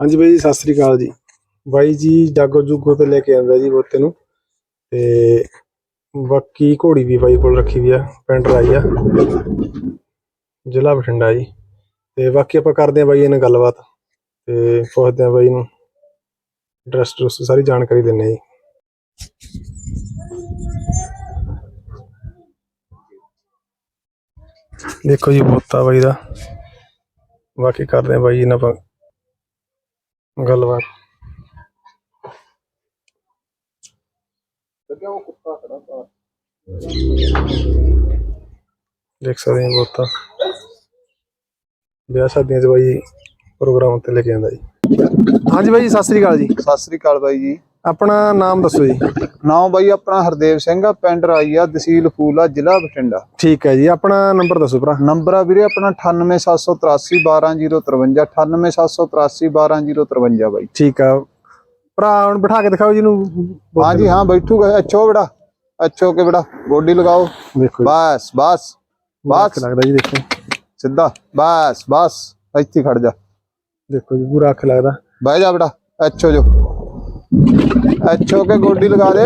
ਹਾਂਜੀ ਬਾਈ ਜੀ, ਸਤਿ ਸ੍ਰੀ ਅਕਾਲ ਜੀ। ਬਾਈ ਜੀ ਜਾਗੋ ਜੁਗੋ ਤੇ ਲੈ ਕੇ ਆਂਦਾ ਜੀ ਬੋਤੇ ਨੂੰ। ਤੇ ਬਾਕੀ ਘੋੜੀ ਵੀ ਬਾਈ ਕੋਲ ਰੱਖੀ ਵੀ ਆ, ਪਿੰਡ ਰਾਈ ਆ। ਜ਼ਿਲ੍ਹਾ ਬਠਿੰਡਾ ਜੀ। ਤੇ ਬਾਕੀ ਆਪਾਂ ਕਰਦੇ ਆ ਬਾਈ ਇਹਨਾਂ ਗੱਲਬਾਤ। ਤੇ ਪੁੱਛਦੇ ਆ ਬਾਈ ਨੂੰ। ਐਡਰੈਸ ਡਰੈਸ ਸਾਰੀ ਜਾਣਕਾਰੀ ਦਿੰਨੇ ਜੀ। ਦੇਖੋ ਜੀ ਬੋਤਾ ਬਾਈ ਦਾ। ਬਾਕੀ ਕਰਦੇ ਆ ਬਾਈ ਇਹਨਾਂ ਆਪਾਂ ਗੱਲਬਾਤ। ਦੇਖ ਸਕਦੇ ਹਾਂ ਬੋਤਾ ਵਿਆਹ ਸ਼ਾਦੀਆਂ 'ਚ ਬਾਈ ਪ੍ਰੋਗਰਾਮ ਤੇ ਲੈ ਕੇ ਆਂਦਾ ਜੀ। ਹਾਂਜੀ ਬਾਈ ਜੀ, ਸਤਿ ਸ੍ਰੀ ਅਕਾਲ ਜੀ। ਸਤਿ ਸ੍ਰੀ ਅਕਾਲ ਬਾਈ ਜੀ। ਆਪਣਾ ਨਾਮ ਦੱਸੋ ਜੀ। ਨਾਮ ਬਾਈ ਆਪਣਾ ਹਰਦੇਵ ਸਿੰਘ ਆ ਪਿੰਡ ਰਾਈਆ ਤਹਿਸੀਲ ਫੂਲਾ ਜ਼ਿਲ੍ਹਾ ਬਠਿੰਡਾ। ਠੀਕ ਹੈ ਜੀ ਆਪਣਾ ਨੰਬਰ ਦੱਸੋ ਭਰਾ। ਨੰਬਰ ਆ ਵੀਰੇ ਆਪਣਾ 98783 12053 98783 12053 ਬਾਈ। ਠੀਕ ਆ। ਭਰਾ ਹੁਣ ਬਿਠਾ ਕੇ ਦਿਖਾਓ ਜੀ ਨੂੰ ਹਾਂਜੀ ਹਾਂ ਬੈਠੂਗਾ ਅੱਛੋ ਬੜਾ ਅੱਛੋ ਕੇ ਬੜਾ ਗੋਡੀ ਲਗਾਓ। ਦੇਖੋ ਜੀ। ਬਸ ਬਸ ਬਸ। ਲੱਗਦਾ ਜੀ ਦੇਖੋ। ਸਿੱਧਾ ਬਸ ਬਸ ਇੱਥੇ ਹੀ ਖੜ ਜਾ। ਦੇਖੋ ਜੀ ਪੂਰਾ ਅੱਖ ਲੱਗਦਾ। ਬਹਿ ਜਾ ਬੜਾ ਅੱਛੋ ਜੋ। ਅੱਛੋ ਕੇ ਗੋਡੀ ਲਗਾ ਦੇ।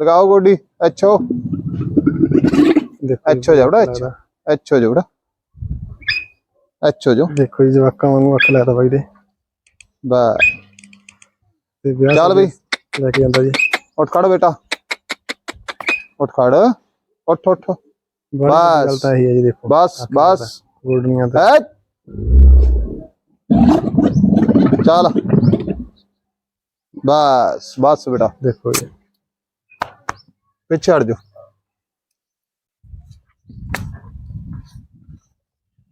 ਲਗਾਓ ਗੋਡੀ ਅੱਛੋ। ਅੱਛੋ ਜਾ ਬੜਾ ਅੱਛੋ। ਅੱਛੋ ਜੋ ਬੜਾ। ਅੱਛੋ ਜੋ। ਦੇਖੋ ਜੀ ਜਵਾਕਾਂ ਵਾਂਗੂ ਅੱਖ ਲੱਗਦਾ ਬਾਈ ਦੇ। ਬਸ। ਤੇ ਵਿਆਹ ਚੱਲ ਬਈ। ਲੈ ਕੇ ਜਾਂਦਾ ਜੀ। ਉੱਠ ਖੜ ਬੇਟਾ। ਉੱਠ ਖੜ। ਉੱਠ ਉੱਠ। ਬਸ। ਤਾਂ ਇਹੀ ਹੈ ਜੀ ਦੇਖੋ। ਬਸ ਬਸ। ਗੋਲਡਨੀਆਂ ਤੇ। ਚੱਲ। ਬਸ ਬਸ ਬੇਟਾ। ਦੇਖੋ ਜੀ। ਪਿੱਛੇ ਹਟ ਜਾ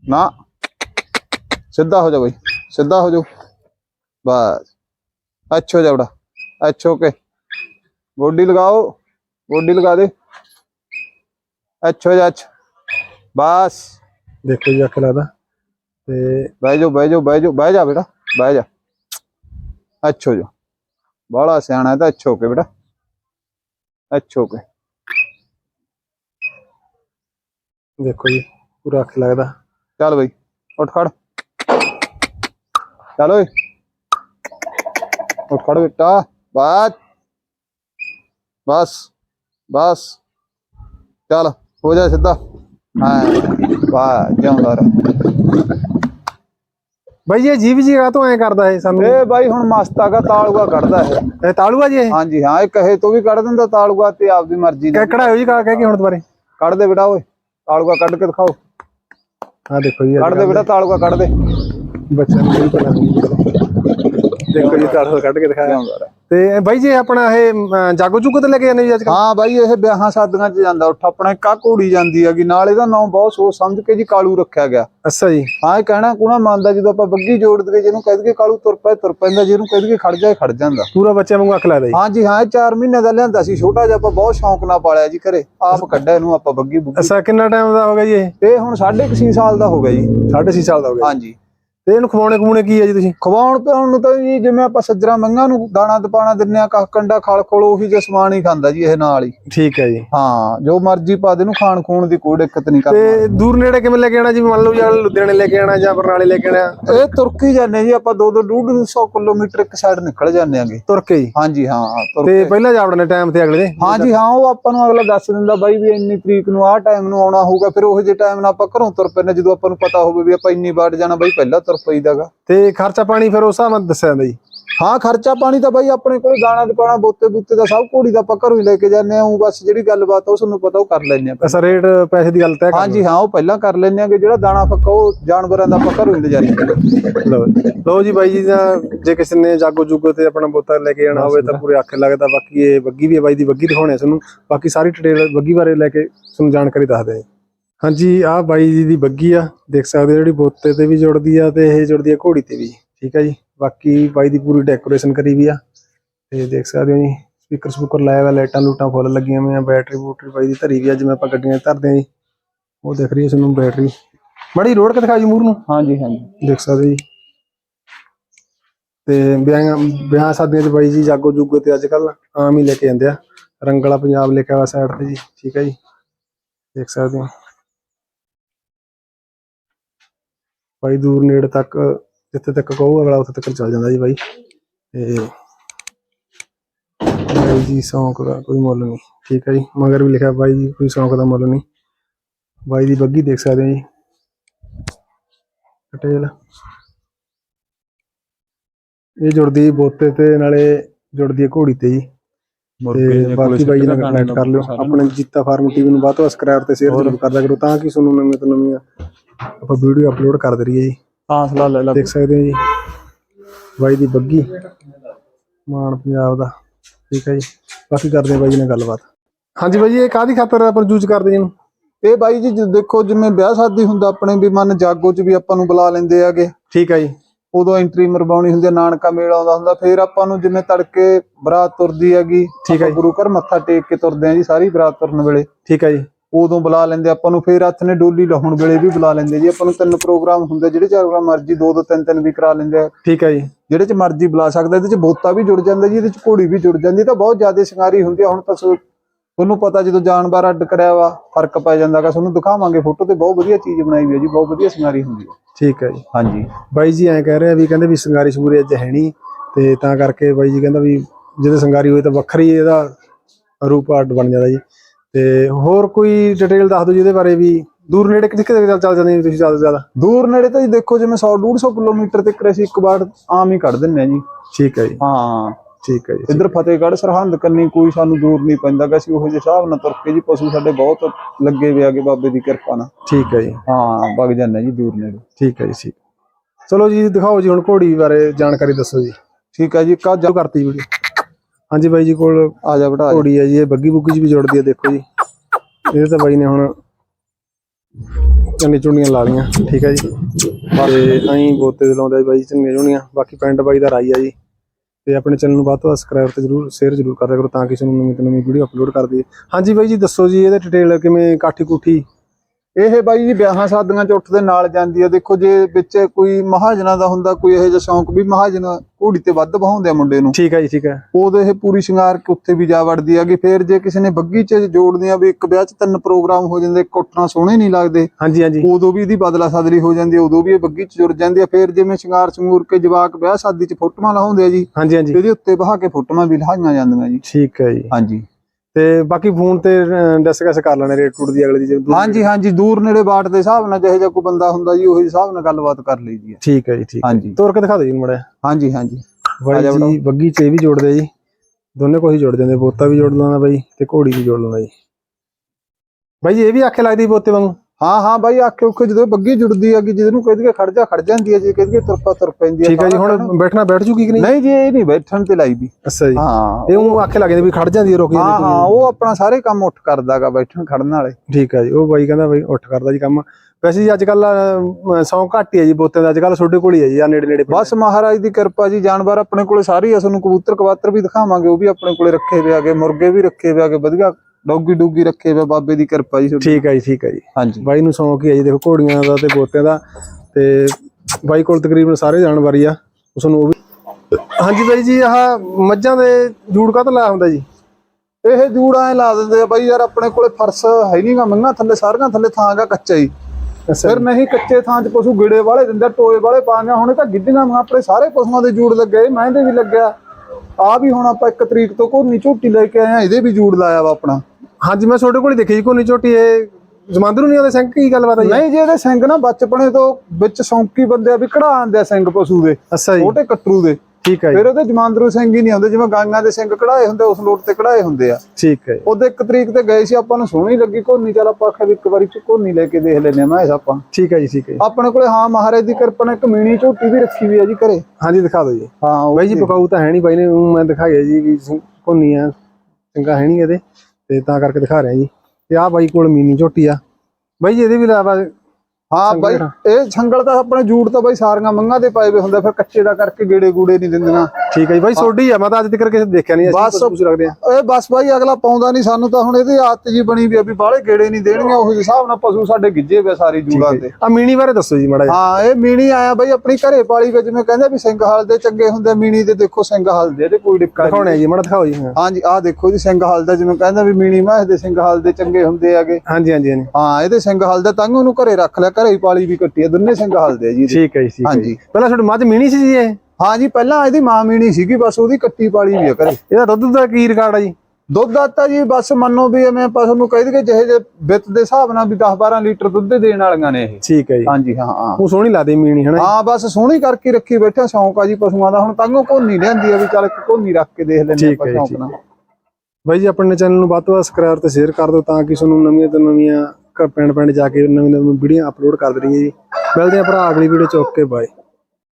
ਨਾ। ਸਿੱਧਾ ਹੋ ਜਾ ਬਈ। ਸਿੱਧਾ ਹੋ ਜਾ ਬਸ। ਅੱਛੋ ਜਾ ਬੜਾ ਅੱਛੋ ਕੇ ਗੋਡੀ ਲਗਾਓ। ਗੋਡੀ ਲਗਾ ਦੇ। ਅੱਛੋ ਜਾ ਅੱਛ ਬਸ। ਦੇਖੋ ਜੀ ਅੱਖ ਲੱਗਦਾ ਤੇ ਬਹਿ ਜਾ ਬਹਿ ਜਾ ਬਹਿ ਜਾ ਬਹਿ ਜਾ ਬੇਟਾ। ਬਹਿ ਜਾ। ਅੱਛੋ ਜੋ ਬਾਹਲਾ ਸਿਆਣਾ ਤਾਂ ਅੱਛੋ ਕੇ ਬੇਟਾ। ਅੱਛੋ ਕੇ। ਦੇਖੋ ਜੀ ਪੂਰਾ ਅੱਖ ਲੱਗਦਾ। ਚੱਲ ਬਈ ਉੱਠ ਖੜ। ਚੱਲ ਓਏ। ਉੱਠ ਖੜ ਬੇਟਾ ਬਾਤ ਬਸ ਬਸ। ਚੱਲ ਹੋ ਜਾ ਸਿੱਧਾ। ਹਾਂ ਵਾਹ ਜਿਉਂਦਾ ਰਹਿ। ਬਾਈ ਇਹ ਜੀਵ ਜੀ ਤੋਂ ਐ ਕਰਦਾ ਇਹ ਸਾਨੂੰ? ਇਹ ਬਾਈ ਹੁਣ ਮਸਤਾ ਕਾ ਤਾਲੂਆ ਕੱਢਦਾ ਹੈ ਇਹ ਤਾਲੂਆ ਜੀ ਇਹ? ਹਾਂਜੀ ਹਾਂ ਇਹ ਕਹੇ ਤੋਂ ਵੀ ਕੱਢ ਦਿੰਦਾ ਤਾਲੂਆ ਤੇ ਆਪਦੀ ਮਰਜ਼ੀ ਨਾਲ। ਕਿਹੜਾ ਹੋਈ ਕਾ ਕਹਿ ਕੇ ਹੁਣ ਦੁਬਾਰੇ। ਕੱਢ ਦੇ ਬੇਟਾ ਓਏ ਤਾਲੂਆ ਕੱਢ ਕੇ ਦਿਖਾਓ। ਆ ਦੇਖੋ ਜੀ ਕੱਢ ਦੇ ਬੇਟਾ ਤਾਲੂਆ ਕੱਢ ਦੇ। ਬੱਚਿਆਂ ਨੂੰ ਨਹੀਂ ਪਤਾ ਦੇਖੋ ਜੀ ਤਾਲੂਆ ਕੱਢ ਕੇ ਦਿਖਾਇਆ। ਤੇ ਬਾਈ ਜੀ ਆਪਣਾ ਇਹ ਅਮ, ਜਾਗੋ ਜੁਗੋ ਤੇ ਲੈ ਕੇ ਜਾਂਦੇ ਜੀ ਅੱਜ ਕੱਲ੍ਹ? ਹਾਂ ਬਾਈ ਇਹ ਵਿਆਹਾਂ ਸ਼ਾਦੀਆਂ 'ਚ ਜਾਂਦਾ ਉੱਠ ਆਪਣਾ ਆਹ ਘੋੜੀ ਜਾਂਦੀ ਹੈਗੀ ਨਾਲ ਇਹਦਾ ਨਾਮ ਬਹੁਤ ਸੋਚ ਸਮਝ ਕੇ ਜੀ ਕਾਲੂ ਰੱਖਿਆ ਗਿਆ। ਅੱਛਾ ਜੀ। ਹਾਂ ਇਹ ਕਹਿਣਾ ਕੁਣਾ ਮੰਨਦਾ ਜਦੋਂ ਆਪਾਂ ਬੱਗੀ ਜੋੜ ਦਈਏ ਜਿਹਨੂੰ ਕਹਿ ਦਈਏ ਕਾਲੂ ਤੁਰ ਪਏ ਤੁਰ ਪੈਂਦਾ ਜਿਹਨੂੰ ਕਹਿ ਦਈਏ ਖੜ ਜਾਏ ਖੜ ਜਾਂਦਾ। ਪੂਰਾ ਬੱਚਿਆਂ ਵਾਂਗੂ ਅੱਖ ਲੱਗਦਾ ਜੀ। ਹਾਂ ਇਹ 4 ਮਹੀਨੇ ਦਾ ਲਿਆਂਦਾ ਸੀ ਛੋਟਾ ਜਿਹਾ ਆਪਾਂ ਬਹੁਤ ਸ਼ੌਂਕ ਨਾਲ ਪਾਲਿਆ ਜੀ ਘਰੇ ਆਪ ਕੱਢਿਆ ਇਹਨੂੰ ਆਪਾਂ ਬੱਗੀ ਬੁੱਗੀ ਅੱਛਾ ਕਿੰਨਾ ਟਾਈਮ ਦਾ ਹੋ ਗਿਆ ਜੀ ਇਹ? ਇਹ ਹੁਣ 6.5 ਸਾਲ ਦਾ ਹੋ ਗਿਆ ਜੀ। 6.5 ਸਾਲ ਦਾ ਹੋ ਗਿਆ। ਹਾਂਜੀ ਤੇ ਇਹਨੂੰ ਖਵਾਉਣੇ ਖਵਾਉਣੇ ਕੀ ਹੈ ਜੀ ਤੁਸੀਂ? ਖਵਾਉਣ ਪਿਆਉਣ ਨੂੰ ਤਾਂ ਜੀ ਜਿਵੇਂ ਆਪਾਂ ਸੱਜਰਾ ਮੰਗਾਂ ਨੂੰ ਦਾਣਾ ਦਪਾਣਾ ਦਿੰਨੇ ਆ ਕੱਖ ਕੰਡਾ ਖਲ ਖੋਲ ਉਹੀ ਜਿਹਾ ਸਮਾਨ ਹੀ ਖਾਂਦਾ ਜੀ ਇਹ ਨਾਲ ਹੀ। ਠੀਕ ਹੈ ਜੀ। ਹਾਂ ਜੋ ਮਰਜ਼ੀ ਪਾ ਦੇ ਨੂੰ ਖਾਣ ਖੂਣ ਦੀ ਕੋਈ ਦਿੱਕਤ ਨਹੀਂ ਕਰਦਾ ਤੇ ਦੂਰ ਨੇੜੇ ਕਿਵੇਂ ਲੈ ਕੇ ਆਣਾ ਜੀ? ਮੰਨ ਲਓ ਜਾਂ ਲੁਧਿਆਣੇ ਲੈ ਕੇ ਆਣਾ ਜਾਂ ਬਰਨਾਲੇ ਲੈ ਕੇ ਆਣਾ ਇਹ ਤੁਰਕੀ ਜਾਂਦੇ ਜੀ ਆਪਾਂ 2-2 150 ਕਿਲੋਮੀਟਰ ਇੱਕ ਸਾਈਡ ਨਿਕਲ ਜਾਂਦੇ ਆਂਗੇ। ਤੁਰ ਕੇ ਜੀ ਹਾਂਜੀ ਹਾਂ ਤੁਰ ਤੇ ਪਹਿਲਾਂ ਜਾ ਵੜਨੇ ਟਾਈਮ ਤੇ ਅਗਲੇ ਦੇ ਹਾਂਜੀ ਹਾਂ ਉਹ ਆਪਾਂ ਨੂੰ ਅਗਲਾ ਦੱਸ ਦਿੰਦਾ ਬਾਈ ਵੀ ਇੰਨੀ ਤਰੀਕ ਨੂੰ ਆਹ ਟਾਈਮ ਨੂੰ ਆਉਣਾ ਹੋਊਗਾ ਫਿਰ ਉਹ ਜਿਹੇ ਟਾਈਮ ਨਾਲ ਆਪਾਂ ਘਰੋਂ ਤੁਰ ਪੈਂਦੇ ਜਦੋਂ ਆਪਾਂ ਨੂੰ ਪਤਾ ਹੋਵੇ ਵੀ ਆਪਾਂ ਇੰਨੀ ਵਾਰ ਜਾਣਾ ਬਾਈ ਪਹਿਲਾਂ ਤੁਰ ਪਈਦਾਗਾ ਤੇ ਖਰਚਾ ਪਾਣੀ ਫਿਰ ਉਸ ਹਿਸਾਬ ਨਾਲ ਦੱਸਿਆ ਜਾਂਦਾ ਜੀ। ਹਾਂ ਖਰਚਾ ਪਾਣੀ ਤਾਂ ਬਾਈ ਆਪਣੇ ਕੋਲ ਦਾਣਾ ਦਪਾਣਾ ਬੋਤੇ ਬੁੱਤੇ ਦਾ ਸਭ ਘੋੜੀ ਦਾ ਆਪਾਂ ਘਰੋਂ ਹੀ ਲੈ ਕੇ ਜਾਂਦੇ ਆ ਉਹ ਬਸ ਜਿਹੜੀ ਗੱਲਬਾਤ ਆ ਉਹ ਤੁਹਾਨੂੰ ਪਤਾ ਉਹ ਕਰ ਲੈਂਦੇ ਆ ਅਸਾ ਰੇਟ ਪੈਸੇ ਦੀ ਗੱਲ ਤੈਅ ਕਰ ਹਾਂਜੀ ਹਾਂ ਉਹ ਪਹਿਲਾਂ ਕਰ ਲੈਂਦੇ ਆ ਕਿ ਜਿਹੜਾ ਦਾਣਾ ਫੱਕਾ ਉਹ ਜਾਨਵਰਾਂ ਦਾ ਆਪਾਂ ਘਰੋਂ ਹੀ ਲਿਜਾਰੀ ਲਓ ਲਓ ਜੀ ਬਾਈ ਜੀ ਦਾ ਜੇ ਕਿਸੇ ਨੇ ਜਾਗੋ ਜੁਗੋ ਤੇ ਆਪਣਾ ਬੋਤਾ ਲੈ ਕੇ ਜਾਣਾ ਹੋਵੇ ਤਾਂ ਪੂਰੇ ਅੱਖ ਲੱਗਦਾ। ਬਾਕੀ ਇਹ ਬੱਗੀ ਵੀ ਹੈ ਬਾਈ ਦੀ ਬੱਗੀ ਦਿਖਾਉਣੇ ਆ ਤੁਹਾਨੂੰ। ਬਾਕੀ ਸਾਰੀ ਡਿਟੇਲ ਬੱਗੀ ਬਾਰੇ ਲੈ ਕੇ ਤੁਹਾਨੂੰ ਜਾਣਕਾਰੀ ਦੱਸਦੇ ਹਾਂ ਹਾਂਜੀ ਆਹ ਬਾਈ ਜੀ ਦੀ ਬੱਗੀ ਆ ਦੇਖ ਸਕਦੇ ਹੋ ਜਿਹੜੀ ਬੋਤੇ ਤੇ ਵੀ ਜੁੜਦੀ ਆ ਤੇ ਇਹ ਜੁੜਦੀ ਆ ਘੋੜੀ ਤੇ ਵੀ ਠੀਕ ਆ ਜੀ। ਬਾਕੀ ਬਾਈ ਦੀ ਪੂਰੀ ਡੈਕੋਰੇਸ਼ਨ ਕਰੀ ਵੀ ਆ ਤੇ ਦੇਖ ਸਕਦੇ ਹੋ ਜੀ ਸਪੀਕਰ ਸਪੂਕਰ ਲਾਇਆ ਹੋਇਆ ਲਾਈਟਾਂ ਲੂਟਾਂ ਫੁੱਲ ਲੱਗੀਆਂ ਹੋਈਆਂ ਬੈਟਰੀ ਬੂਟਰੀ ਬਾਈ ਦੀ ਧਰੀ ਵੀ ਆ ਜਿਵੇਂ ਆਪਾਂ ਗੱਡੀਆਂ ਧਰਦੇ ਆ ਜੀ। ਉਹ ਦਿਖ ਰਹੀ ਹੈ ਤੁਹਾਨੂੰ ਬੈਟਰੀ ਮੜੀ ਰੋਡ ਕੇ ਦਿਖਾ ਜੀ ਮੂਰ ਨੂੰ। ਹਾਂਜੀ ਹਾਂਜੀ। ਦੇਖ ਸਕਦੇ ਜੀ। ਤੇ ਵਿਆਹਾਂ ਵਿਆਹ ਸ਼ਾਦੀਆਂ 'ਚ ਬਾਈ ਜੀ ਜਾਗੋ ਜੁਗੋ ਤੇ ਅੱਜ ਕੱਲ ਆਮ ਹੀ ਲੈ ਕੇ ਜਾਂਦੇ ਆ। ਰੰਗਲਾ ਪੰਜਾਬ ਲਿਖਿਆ ਹੋਇਆ ਸਾਈਡ ਤੇ ਜੀ ਠੀਕ ਹੈ ਜੀ। ਦੇਖ ਸਕਦੇ ਹੋ। ਬਾਈ ਦੂਰ ਨੇੜੇ ਤੱਕ, ਜਿੱਥੇ ਤੱਕ ਕਹੂ, ਅਗਲਾ ਉੱਥੇ ਤੱਕ ਚੱਲ ਜਾਂਦਾ ਜੀ ਬਾਈ। ਤੇ ਬਾਈ ਜੀ ਸ਼ੌਂਕ ਦਾ ਕੋਈ ਮੁੱਲ ਨਹੀਂ, ਠੀਕ ਹੈ ਜੀ। ਮਗਰ ਵੀ ਲਿਖਿਆ ਬਾਈ ਜੀ, ਕੋਈ ਸ਼ੌਂਕ ਦਾ ਮੁੱਲ ਨਹੀਂ। ਬਾਈ ਦੀ ਬੱਗੀ ਦੇਖ ਸਕਦੇ ਹੋ ਜੀ। ਡਿਟੇਲ। ਇਹ ਜੁੜਦੀ ਬੋਤੇ ਤੇ, ਨਾਲੇ ਜੁੜਦੀ ਹੈ ਘੋੜੀ ਤੇ ਜੀ। ਤੇ ਬਾਕੀ ਬਾਈ ਜੀ ਨਾਲ ਕਨੈਕਟ ਕਰ ਲਿਓ। ਆਪਣੇ ਜੀਤਾ ਫਾਰਮ ਟੀਵੀ ਨੂੰ ਬਾਅਦ ਤੋਂ ਸਬਸਕ੍ਰਾਈਬ ਤੇ ਸ਼ੇਅਰ ਜ਼ਰੂਰ ਕਰਦਿਆ ਕਰੋ ਤਾਂ ਕਿ ਤੁਹਾਨੂੰ ਨਵੀਆਂ ਤੋਂ ਨਵੀਆਂ ਆਪਾਂ ਵੀਡੀਓ ਅਪਲੋਡ ਕਰਦੇ ਰਹੀਏ ਜੀ। ਹੌਸਲਾ ਲੈ ਲੈ। ਦੇਖ ਸਕਦੇ ਹੋ ਜੀ। ਬਾਈ ਦੀ ਬੱਗੀ ਮਾਨ ਪੰਜਾਬ ਦਾ। ਠੀਕ ਹੈ ਜੀ। ਬਾਕੀ ਕਰਦੇ ਹਾਂ ਬਾਈ ਜੀ ਨਾਲ ਗੱਲਬਾਤ। ਹਾਂਜੀ ਬਾਈ ਜੀ ਇਹ ਕਾਦੀ ਖਾਤਰ ਆਪਾਂ ਯੂਜ਼ ਕਰਦੇ ਜੀ ਇਹਨੂੰ? ਇਹ ਬਾਈ ਜੀ ਦੇਖੋ ਜਿਵੇਂ ਵਿਆਹ ਸ਼ਾਦੀ ਹੁੰਦਾ ਆਪਣੇ ਵੀ ਮਨ ਜਾਗੋ 'ਚ ਵੀ ਆਪਾਂ ਨੂੰ ਬੁਲਾ ਲੈਂਦੇ ਆਗੇ ਠੀਕ ਹੈ ਜੀ। ਉਦੋਂ ਐਂਟਰੀ ਮਰਵਾਉਣੀ ਹੁੰਦੀ ਹੈ ਨਾਨਕਾ ਮੇਲ ਆਉਂਦਾ ਹੁੰਦਾ ਫਿਰ ਆਪਾਂ ਨੂੰ ਜਿਵੇਂ ਤੜਕੇ ਬਰਾਤ ਤੁਰਦੀ ਹੈਗੀ ਠੀਕ ਹੈ ਗੁਰੂ ਘਰ ਮੱਥਾ ਟੇਕ ਕੇ ਤੁਰਦੇ ਆ ਜੀ ਸਾਰੀ ਬਰਾਤ ਤੁਰਨ ਵੇਲੇ। ਠੀਕ ਹੈ ਜੀ। ਉਦੋਂ ਬੁਲਾ ਲੈਂਦੇ ਆਪਾਂ ਨੂੰ ਫਿਰ ਹੱਥ ਨੇ ਡੋਲੀ ਲਾਉਣ ਵੇਲੇ ਵੀ ਬੁਲਾ ਲੈਂਦੇ ਜੀ। ਆਪਾਂ ਨੂੰ ਤਿੰਨ ਪ੍ਰੋਗਰਾਮ ਹੁੰਦੇ ਜਿਹੜੇ ਚਾਰ ਪ੍ਰੋਗਰਾਮ ਮਰਜ਼ੀ ਦੋ ਦੋ ਤਿੰਨ ਤਿੰਨ ਵੀ ਕਰਾ ਲੈਂਦੇ ਆ। ਠੀਕ ਹੈ ਜੀ। ਜਿਹੜੇ ਚ ਮਰਜ਼ੀ ਬੁਲਾ ਸਕਦਾ ਇਹਦੇ ਚ ਬੋਤਾ ਵੀ ਜੁੜ ਜਾਂਦਾ ਜੀ ਇਹਦੇ ਚ ਘੋੜੀ ਵੀ ਜੁੜ ਜਾਂਦੀ ਤਾਂ ਬਹੁਤ ਜ਼ਿਆਦਾ ਸ਼ਿੰਗਾਰੀ ਹੁੰਦੀ ਆ। ਹੁਣ ਤਾਂ ਤੁਹਾਨੂੰ ਪਤਾ ਜਦੋਂ ਜਾਨਵਰ ਅੱਡ ਕਰਿਆ ਵਾ ਫ਼ਰਕ ਪੈ ਜਾਂਦਾਗਾ ਤੁਹਾਨੂੰ ਦਿਖਾਵਾਂਗੇ ਫੋਟੋ ਤੇ ਬਹੁਤ ਵਧੀਆ ਚੀਜ਼ ਬਣਾਈ ਹੋਈ ਹੈ ਜੀ ਬਹੁਤ ਵਧੀਆ ਸ਼ਿੰਗਾਰੀ ਹੁੰਦੀ ਹੈ। ਠੀਕ ਹੈ ਜੀ। ਹਾਂਜੀ। ਬਾਈ ਜੀ ਐਂ ਕਹਿ ਰਹੇ ਵੀ ਕਹਿੰਦੇ ਵੀ ਸਿੰਗਾਰੀ ਸੂਰੇ ਅੱਜ ਹੈ ਨਹੀਂ ਤੇ ਤਾਂ ਕਰਕੇ ਬਾਈ ਜੀ ਕਹਿੰਦਾ ਵੀ ਜਦੋਂ ਸਿੰਗਾਰੀ ਹੋਏ ਤਾਂ ਵੱਖਰੀ ਇਹਦਾ ਰੂਪ ਅੱਡ ਬਣ ਜਾਂਦਾ ਜੀ। ਤੇ ਹੋਰ ਕੋਈ ਡਿਟੇਲ ਦੱਸ ਦਿਓ ਜੀ ਇਹਦੇ ਬਾਰੇ ਵੀ। ਦੂਰ ਨੇੜੇ ਕਿੱਥੇ ਕਿੱਥੇ ਚੱਲ ਜਾਂਦੇ ਜੀ ਤੁਸੀਂ ਜ਼ਿਆਦਾ ਜ਼ਿਆਦਾ? ਦੂਰ ਨੇੜੇ ਤਾਂ ਜੀ ਦੇਖੋ ਜਿਵੇਂ 100 150 ਕਿਲੋਮੀਟਰ ਤੱਕ ਅਸੀਂ ਇੱਕ ਵਾਰ ਆਮ ਹੀ ਕੱਢ ਦਿੰਨੇ ਆ ਜੀ। ਠੀਕ ਹੈ ਜੀ। ਹਾਂ। ਠੀਕ ਹੈ ਜੀ ਇੱਧਰ ਫਤਿਹਗੜ੍ਹ ਸਰਹੰਦ ਕੰਨੀ ਕੋਈ ਸਾਨੂੰ ਦੂਰ ਨਹੀਂ ਪੈਂਦਾ ਗਾ ਅਸੀਂ ਉਹੋ ਜਿਹੇ ਹਿਸਾਬ ਨਾਲ ਤੁਰ ਕੇ ਜੀ ਪਸ਼ੂ ਸਾਡੇ ਬਹੁਤ ਲੱਗੇ ਵੇ ਆਗੇ ਬਾਬੇ ਦੀ ਕਿਰਪਾ ਨਾਲ। ਠੀਕ ਹੈ ਜੀ। ਹਾਂ ਵਗ ਜਾਂਦੇ ਜੀ ਦੂਰ ਨੇੜੇ। ਠੀਕ ਹੈ ਜੀ ਠੀਕ। ਚਲੋ ਜੀ ਦਿਖਾਓ ਜੀ ਹੁਣ ਘੋੜੀ ਬਾਰੇ ਜਾਣਕਾਰੀ ਦੱਸੋ ਜੀ। ਠੀਕ ਹੈ ਜੀ ਕਾ ਜੋ ਕਰਤੀ ਵੀਡੀਓ। ਹਾਂਜੀ ਬਾਈ ਜੀ ਕੋਲ ਆ ਜਾ ਬਟਾ ਘੋੜੀ ਹੈ ਜੀ ਇਹ ਬੱਗੀ ਬੁੱਗੀ ਚ ਵੀ ਜੁੜਦੀ ਹੈ ਦੇਖੋ ਜੀ। ਇਹਦੇ ਤਾਂ ਬਾਈ ਨੇ ਹੁਣ ਚੰਨੀ ਚੁੰਡੀਆਂ ਲਾ ਲਈਆਂ ਠੀਕ ਹੈ ਜੀ। ਤੇ ਐਂ ਬੋਤੇ ਦੇ ਲਾਉਂਦਾ ਜੀ ਬਾਈ ਚੰਨੀ ਚੁੰਡੀਆਂ ਬਾਕੀ ਪਿੰਡ ਬਾਈ ਦਾ ਰਾਈ ਆ ਜੀ। ਤੇ ਆਪਣੇ ਚੈਨਲ ਨੂੰ ਵੱਧ ਤੋਂ ਵੱਧ ਸਬਸਕ੍ਰਾਈਬ ਤੇ ਜਰੂਰ ਸ਼ੇਅਰ ਜਰੂਰ ਕਰਦਿਆ ਕਰੋ ਤਾਂ ਕਿ ਤੁਹਾਨੂੰ ਨਵੀਂ ਤੋਂ ਨਵੀਂ ਵੀਡੀਓ ਅਪਲੋਡ ਕਰ ਹਾਂਜੀ ਬਾਈ ਜੀ, ਦੱਸੋ ਜੀ, ਇਹਦੇ ਡਿਟੇਲ ਕਿਵੇਂ ਕਾਠੀ ਕੁੱਠੀ ਇਹ ਬਾਈ ਜੀ ਵਿਆਹਾਂ ਸ਼ਾਦੀਆਂ ਚ ਉੱਠਦੇ ਨਾਲ ਜਾਂਦੀ ਆ। ਦੇਖੋ ਜੇ ਵਿੱਚ ਕੋਈ ਮਹਾਜਨਾਂ ਦਾ ਹੁੰਦਾ ਕੋਈ ਇਹੋ ਜਿਹਾ ਸ਼ੌਂਕ ਵੀ ਮਹਾਜਨ ਘੋੜੀ ਤੇ ਵੱਧ ਬਹਾਉਂਦੇ ਆ ਮੁੰਡੇ ਨੂੰ। ਠੀਕ ਹੈ ਜੀ ਠੀਕ ਹੈ ਉਦੋਂ ਇਹ ਪੂਰੀ ਸ਼ਿੰਗਾਰ ਕੇ ਉੱਥੇ ਵੀ ਜਾ ਵੜਦੀ ਹੈਗੀ ਫਿਰ ਜੇ ਕਿਸੇ ਨੇ ਬੱਗੀ ਚ ਜੋੜਦੀਆਂ ਵੀ ਇੱਕ ਵਿਆਹ ਚ ਤਿੰਨ ਪ੍ਰੋਗਰਾਮ ਹੋ ਜਾਂਦੇ ਕੋਟਣਾ ਸੋਹਣੇ ਨਹੀਂ ਲੱਗਦੇ ਹਾਂਜੀ ਹਾਂਜੀ। ਉਦੋਂ ਵੀ ਇਹਦੀ ਬਦਲਾ ਸਦਰੀ ਹੋ ਜਾਂਦੀ ਉਦੋਂ ਵੀ ਇਹ ਬੱਗੀ ਚ ਜੁੜ ਜਾਂਦੀ ਆ। ਫਿਰ ਜਿਵੇਂ ਸ਼ਿੰਗਾਰ ਸੰਗੂਰ ਕੇ ਜਵਾਕ ਵਿਆਹ ਸ਼ਾਦੀ ਚ ਫੋਟੋਆਂ ਲਾਉਂਦੇ ਆ ਜੀ ਹਾਂਜੀ ਹਾਂਜੀ। ਇਹਦੇ ਉੱਤੇ ਬਹਾ ਕੇ ਫੋਟੋਆਂ ਵੀ ਲਹਾਈਆਂ ਜਾਂਦੀਆਂ ਜੀ। ਠੀਕ ਹੈ ਜੀ। ਹਾਂਜੀ। ਤੇ ਬਾਕੀ ਫੋਨ ਤੇ ਡਿਸਕਸ ਕਰ ਲੈਣੇ ਰੇਟ ਟੂਟ ਦੀ ਅਗਲੇ ਦੀ ਹਾਂਜੀ ਹਾਂਜੀ ਦੂਰ ਨੇੜੇ ਬਾਟ ਦੇ ਹਿਸਾਬ ਨਾਲ ਜਿਹੇ ਜਿਹਾ ਕੋਈ ਬੰਦਾ ਹੁੰਦਾ ਜੀ ਉਹੀ ਹਿਸਾਬ ਨਾਲ ਗੱਲਬਾਤ ਕਰ ਲਈਦੀ ਹੈ। ਠੀਕ ਹੈ ਜੀ ਠੀਕ ਹਾਂਜੀ। ਤੋਰ ਕੇ ਦਿਖਾ ਦਿਓ ਜੀ ਮੜਾ ਹਾਂਜੀ ਹਾਂਜੀ। ਬਾਈ ਜਾ ਜੀ ਬੱਗੀ ਚ ਇਹ ਵੀ ਜੋੜਦੇ ਜੀ। ਦੋਨੇ ਕੋਈ ਜੋੜ ਜਾਂਦੇ ਬੋਤਾ ਵੀ ਜੋੜ ਲੈਂਦਾ ਬਾਈ ਤੇ ਘੋੜੀ ਵੀ ਜੋੜ ਲੈਂਦਾ ਜੀ। ਬਾਈ ਜੀ ਇਹ ਵੀ ਆਖੇ ਲੱਗਦੀ ਬੋਤੇ ਵਾਂਗੂ। ਹਾਂ ਹਾਂ ਬਾਈ ਆਖੇ ਉੱਖੇ ਜਦੋਂ ਬੱਗੀ ਜੁੜਦੀ ਹੈਗੀ ਜਿਹਨੂੰ ਕਹਿੰਦੀ ਖੜ ਜਾ ਖੜ ਜਾਂਦੀ ਹੈ ਜੇ ਕਹਿੰਦੀ ਤੁਰਪਾ ਤੁਰ ਪੈਂਦੀ ਹੈ ਠੀਕ ਹੈ ਜੀ ਹੁਣ ਬੈਠਣਾ ਬੈਠ ਜੂਗੀ ਕਿ ਨਹੀਂ? ਨਹੀਂ ਜੀ ਇਹ ਨਹੀਂ ਬੈਠਣ ਤੇ ਲਾਈ ਵੀ। ਅੱਛਾ ਜੀ। ਹਾਂ। ਇਹ ਉਹ ਆਖੇ ਲੱਗ ਜਾਂਦੇ ਵੀ ਖੜ ਜਾਂਦੀ ਹੈ ਰੁਕ ਹਾਂ ਹਾਂ ਉਹ ਆਪਣਾ ਸਾਰੇ ਕੰਮ ਉੱਠ ਕਰਦਾਗਾ ਬੈਠਣ ਖੜਨ ਵਾਲੇ। ਠੀਕ ਹੈ ਜੀ ਉਹ ਬਾਈ ਕਹਿੰਦਾ ਬਾਈ ਉੱਠ ਕਰਦਾ ਜੀ ਕੰਮ। ਵੈਸੇ ਜੀ ਅੱਜ ਕੱਲ ਸੌ ਘੱਟ ਹੀ ਜੀ ਬੋਤੇ ਦਾ ਅੱਜ ਕੱਲ ਤੁਹਾਡੇ ਕੋਲ ਹੀ ਹੈ ਜੀ ਆ ਨੇੜੇ ਨੇੜੇ। ਬਸ ਮਹਾਰਾਜ ਦੀ ਕਿਰਪਾ ਜੀ ਜਾਨਵਰ ਆਪਣੇ ਕੋਲੇ ਸਾਰੇ ਹੀ ਆ ਤੁਹਾਨੂੰ ਕਬੂਤਰ ਕਵਾਤਰ ਵੀ ਦਿਖਾਵਾਂਗੇ ਉਹ ਵੀ ਆਪਣੇ ਕੋਲੇ ਰੱਖੇ ਹੋਏ ਆਗੇ ਮੁਰਗੇ ਵੀ ਰੱਖੇ ਹੋਏ ਆਗੇ ਵਧੀਆ ਡੌਗੀ ਡੂਗੀ ਰੱਖੇ ਹੋਏ ਬਾਬੇ ਦੀ ਕਿਰਪਾ ਜੀ ਤੁਹਾਡੀ। ਠੀਕ ਹੈ ਜੀ ਠੀਕ ਹੈ ਜੀ। ਹਾਂਜੀ। ਬਾਈ ਨੂੰ ਸ਼ੌਂਕ ਹੀ ਹੈ ਜੀ ਦੇਖੋ ਘੋੜੀਆਂ ਦਾ ਤੇ ਬੋਤਿਆਂ ਦਾ। ਤੇ ਬਾਈ ਕੋਲ ਤਕਰੀਬਨ ਸਾਰੇ ਜਾਨਵਰ ਹੀ ਆ। ਉਸ ਨੂੰ ਉਹ ਵੀ ਹਾਂਜੀ ਬਾਈ ਜੀ ਆਹ ਮੱਝਾਂ ਦੇ ਜੂੜ ਕਾ ਲਾਇਆ ਹੁੰਦਾ ਜੀ? ਇਹ ਜੂੜਾ ਐ ਲਾ ਦਿੰਦੇ ਆ ਬਾਈ ਯਾਰ ਆਪਣੇ ਕੋਲੇ ਫਰਸ਼ ਹੈ ਨਹੀਂਗਾ ਮੰਗਾ ਥੱਲੇ ਸਾਰੀਆਂ ਥੱਲੇ ਥਾਂ ਗਾ ਕੱਚਾ ਹੀ। ਫਿਰ ਨਹੀਂ ਕੱਚੇ ਥਾਂ 'ਚ ਪਸ਼ੂ ਗਿੜੇ ਵਾਲੇ ਦਿੰਦੇ ਟੋਏ ਵਾਲੇ ਪਾਉਂਦੇ ਹੁਣ ਇਹ ਤਾਂ ਗਿੱਧੀਆਂ ਵਾਂ ਆਪਣੇ ਸਾਰੇ ਪਸ਼ੂਆਂ ਦੇ ਜੂੜ ਲੱਗੇ ਮਹਿੰਦੇ ਵੀ ਲੱਗਿਆ ਆ। ਵੀ ਹੁਣ ਆਪਾਂ ਇੱਕ ਤਰੀਕ ਤੋਂ ਘੋਰਨੀ ਝੋਟੀ ਲੈ ਕੇ ਆਏ ਆ ਇਹਦੇ ਵੀ ਜੂੜ ਲਾਇਆ ਵਾ ਆਪਣਾ। ਹਾਂਜੀ ਮੈਂ ਤੁਹਾਡੇ ਕੋਲ ਹੀ ਦੇਖੀ ਜੀ ਕੋਨੀ ਝੋਟੀ ਇਹ ਜਮਾਂਦਰੂ ਨਹੀਂ ਆਉਂਦੇ ਸਿੰਘ ਕੀ ਗੱਲਬਾਤ ਹੈ ਜੀ? ਨਹੀਂ ਜੇ ਇਹਦੇ ਸਿੰਘ ਨਾ ਬਚਪਨੇ ਤੋਂ ਵਿੱਚ ਸੌਂਕੀ ਬੰਦੇ ਆ ਵੀ ਕਢਾ ਆਂਦੇ ਆ ਸਿੰਘ ਪਸ਼ੂ ਦੇ ਅੱਛਾ ਜੀ। ਛੋਟੇ ਕਟਰੂ ਦੇ। ਠੀਕ ਹੈ ਜੀ। ਫਿਰ ਉਹਦੇ ਜਮਾਂਦਰੂ ਸਿੰਘ ਹੀ ਨਹੀਂ ਆਉਂਦੇ ਜਿਵੇਂ ਗਾਂਗਾਂ ਦੇ ਸਿੰਘ ਕਢਾਏ ਹੁੰਦੇ ਉਸ ਲੋਟ ਤੇ ਕਢਾਏ ਹੁੰਦੇ ਆ। ਠੀਕ ਹੈ ਉਹਦੇ ਇੱਕ ਤਰੀਕ ਤੇ ਗਏ ਸੀ ਆਪਾਂ ਨੂੰ ਸੋਹਣੀ ਲੱਗੀ ਘੋਰਨੀ ਚੱਲ ਆਪਾਂ ਆਖਿਆ ਵੀ ਇੱਕ ਵਾਰੀ ਚ ਘੋਰਨੀ ਲੈ ਕੇ ਦੇਖ ਲੈਨੇ ਮੈਂ ਆਪਾਂ। ਠੀਕ ਹੈ ਜੀ ਠੀਕ ਹੈ। ਆਪਣੇ ਕੋਲੇ ਹਾਂ ਮਹਾਰਾਜ ਦੀ ਕਿਰਪਾ ਨਾਲ ਇੱਕ ਮੀਣੀ ਝੋਟੀ ਵੀ ਰੱਖੀ ਹੋਈ ਆ ਜੀ ਘਰੇ। ਹਾਂਜੀ ਦਿਖਾ ਦਿਓ ਜੀ। ਹਾਂ ਬਾਈ ਜੀ ਪਕਾਊ ਤਾਂ ਹੈ ਨਹੀਂ ਬਾਈ ਨੇ ਮੈਂ ਦਿਖਾਇਆ ਜੀ ਵੀ ਕੋਨੀ ਆ ਚੰਗਾ ਹੈ ਨਹੀਂ ਇਹਦੇ। ਤੇ ਤਾਂ ਕਰਕੇ ਦਿਖਾ ਰਿਹਾ ਜੀ। ਤੇ ਆਹ ਬਾਈ ਕੋਲ ਮੀਨੀ ਝੋਟੀ ਆ। ਬਾਈ ਜੀ ਇਹਦੇ ਵੀ ਇਲਾਵਾ ਹਾਂ ਬਾਈ ਇਹ ਛੰਗਲ ਤਾਂ ਆਪਣੇ ਜੂੜ ਤਾਂ ਬਾਈ ਸਾਰੀਆਂ ਮੰਗਾਂ ਦੇ ਪਾਏ ਵੇ ਹੁੰਦੇ ਫਿਰ ਕੱਚੇ ਦਾ ਕਰਕੇ ਗੇੜੇ ਗੂੜੇ ਨਹੀਂ ਦਿੰਦੀਆਂ। ਠੀਕ ਹੈ ਜੀ। ਬਾਈ ਸੋਡੀ ਆ ਮੈਂ ਤਾਂ ਅੱਜ ਤੱਕ ਕਿਸੇ ਦੇਖਿਆ ਨਹੀਂ ਬਸ। ਅਸੀਂ ਕੁਝ ਰੱਖਦੇ ਆ ਇਹ ਬਸ ਬਾਈ ਅਗਲਾ ਪਾਉਂਦਾ ਨਹੀਂ ਸਾਨੂੰ ਤਾਂ ਹੁਣ ਇਹਦੀ ਆਦਤ ਜੀ ਬਣੀ ਵੀ ਆ ਵੀ ਬਾਹਲੇ ਗੇੜੇ ਨਹੀਂ ਦੇਣਗੇ ਉਹ ਹਿਸਾਬ ਨਾਲ ਪਸ਼ੂ ਸਾਡੇ ਗਿੱਜੇ ਵੇ ਸਾਰੀ ਜੂੜਾਂ ਤੇ ਆ ਮੀਣੀ ਬਾਰੇ ਦੱਸੋ ਜੀ ਮਾੜਾ ਹਾਂ ਇਹ ਮੀਣੀ ਆਇਆ ਬਾਈ ਆਪਣੀ ਘਰੇ ਪਾਲੀ ਵਿੱਚ ਜਿਵੇਂ ਕਹਿੰਦੇ ਵੀ ਸਿੰਘ ਹਲ ਦੇ ਚੰਗੇ ਹੁੰਦੇ ਮੀਣੀ ਦੇ ਦੇਖੋ ਸਿੰਘ ਹਲ ਦੇ ਤੇ ਕੋਈ ਡਿੱਕਾ ਨਹੀਂ। ਦਿਖਾਉਣੇ ਜੀ ਮਾੜਾ ਦਿਖਾਓ ਜੀ। ਹਾਂ ਹਾਂਜੀ ਆਹ ਦੇਖੋ ਜੀ ਸਿੰਘ ਹਲ ਦਾ ਜਿਵੇਂ ਕਹਿੰਦਾ ਵੀ ਮੀਣੀ ਮੈਂ ਦੇ ਸਿੰਘ ਹਲ ਦੇ ਚੰਗੇ ਹੁੰਦੇ ਆਗੇ। ਹਾਂਜੀ ਹਾਂਜੀ ਹਾਂਜੀ। ਹਾਂ ਇਹਦੇ ਸਿੰਘ ਹਲ ਦਾ ਤਾਂ ਉਹਨੂੰ ਘਰੇ ਰੱਖ ਲਿਆ ਘਰੇ ਹੀ ਪਾਲੀ ਵੀ ਕੱਟੀ ਆ ਦੋਨੇ ਸਿੰਘ ਹਲ ਦੇ ਆ ਜੀ ਇਹਦੇ। ਠੀਕ ਹੈ ਜੀ ਹਾਂਜੀ। ਜੀ। ਪਹਿਲਾਂ ਤੁਹਾਡੀ ਮੱਝ ਮੀਣੀ ਸੀ ਜੀ ਇਹ? ਹਾਂ ਜੀ ਪਹਿਲਾਂ ਇਹਦੀ ਮਾਂ ਮੀਣੀ ਸੀਗੀ ਬਸ ਉਹਦੀ ਕੱਟੀ ਪਾਲੀ ਵੀ ਆ ਘਰੇ। ਇਹਦਾ ਦੁੱਧ ਦਾ ਕੀ ਰਿਕਾਰਡ ਆ ਜੀ? ਦੁੱਧ ਆਤਾ ਜੀ ਬਸ ਮੰਨੋ ਵੀ ਐਵੇਂ ਪਸ਼ੂ ਨੂੰ ਕਹਿ ਦਈਏ ਜਿਹੇ ਜੇ ਵਿੱਤ ਦੇ ਹਿਸਾਬ ਨਾਲ ਵੀ 10 12 ਲੀਟਰ ਦੁੱਧ ਦੇਣ ਵਾਲੀਆਂ ਨੇ ਇਹ। ਠੀਕ ਹੈ ਜੀ। ਹਾਂਜੀ ਹਾਂ ਹਾਂ। ਉਹ ਸੋਹਣੀ ਲੱਗਦੀ ਮੀਣੀ ਹਨਾ ਹਾਂ ਬਸ ਸੋਹਣੀ ਕਰਕੇ ਰੱਖੀ ਬੈਠਾ ਸ਼ੌਂਕ ਆ ਜੀ ਪਸ਼ੂਆਂ ਦਾ। ਹੁਣ ਤੰਗੋਂ ਕੋਨੀ ਲਿਆਂਦੀ ਆ ਵੀ ਚੱਲ ਕੋਨੀ ਰੱਖ ਕੇ ਦੇਖ ਲੈਂਦੇ ਆਪਾਂ ਸ਼ੌਂਕ ਨਾਲ। ਬਾਈ ਜੀ ਆਪਣੇ ਚੈਨਲ ਨੂੰ ਵੱਧ ਤੋਂ ਵੱਧ ਸਬਸਕ੍ਰਾਈਬ ਤੇ ਸ਼ੇਅਰ ਕਰ ਦਿਓ ਤਾਂ ਕਿ ਤੁਹਾਨੂੰ ਨਵੀਆਂ ਤੋਂ ਨਵੀਆਂ ਘਰ ਪਿੰਡ ਪਿੰਡ ਜਾ ਕੇ ਨਵੀਂ ਨਵੀਂ ਵੀਡੀਓ ਅਪਲੋਡ ਕਰਦੇ ਰਹੀਏ ਜੀ। ਮਿਲਦੇ ਆ ਭਰਾ ਅਗਲੀ ਵੀਡੀਓ ਚ ਓਕੇ ਬਾਏ